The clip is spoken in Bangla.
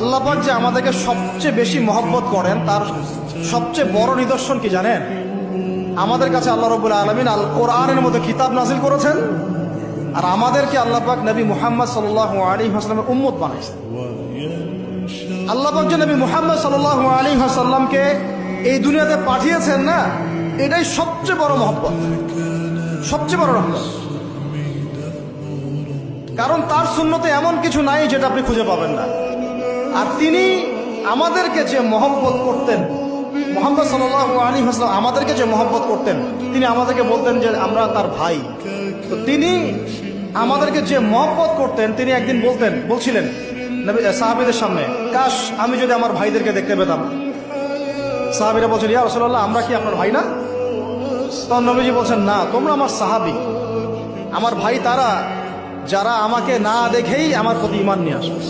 আল্লাহ পাক যে আমাদেরকে সবচেয়ে বেশি মহব্বত করেন, তার সবচেয়ে বড় নিদর্শন কি জানেন? আমাদের কাছে আল্লাহ রবুল্লা আলমিন আল কোরআনের মধ্যে কিতাব নাজিল করেছেন, আর আমাদেরকে আল্লাহ পাক নবী মুহাম্মদ সাল্লাহ আলী হাসলামের উম্মত বানাইছেন আল্লাহ পাক যে নবী মুহাম্মদ সাল্লাহ আলী হাসাল্লামকে এই দুনিয়াতে পাঠিয়েছেন না, এটাই সবচেয়ে বড় মহব্বত। সবচেয়ে বড় রহমত। কারণ তার শূন্যতে এমন কিছু নাই যেটা আপনি খুঁজে পাবেন না। আর তিনি আমাদেরকে যে মহব্বত করতেন, মোহাম্মদ সাল আলী হাসলাম আমাদেরকে যে মহব্বত করতেন, তিনি আমাদেরকে বলতেন যে আমরা তার ভাই। তো তিনি আমাদেরকে যে মহব্বত করতেন, তিনি একদিন বলতেন, বলছিলেন সাহাবীদের সামনে, কাশ, আমি যদি আমার ভাইদেরকে দেখতে পেতাম। সাহাবিরা বলছেন, ইয়া রসল্লাহ আমরা কি আপনার ভাই না? তখন নবীজি বলছেন, না, তোমরা আমার সাহাবি। আমার ভাই তারা, যারা আমাকে না দেখেই আমার প্রতি ইমান নিয়ে আসবে।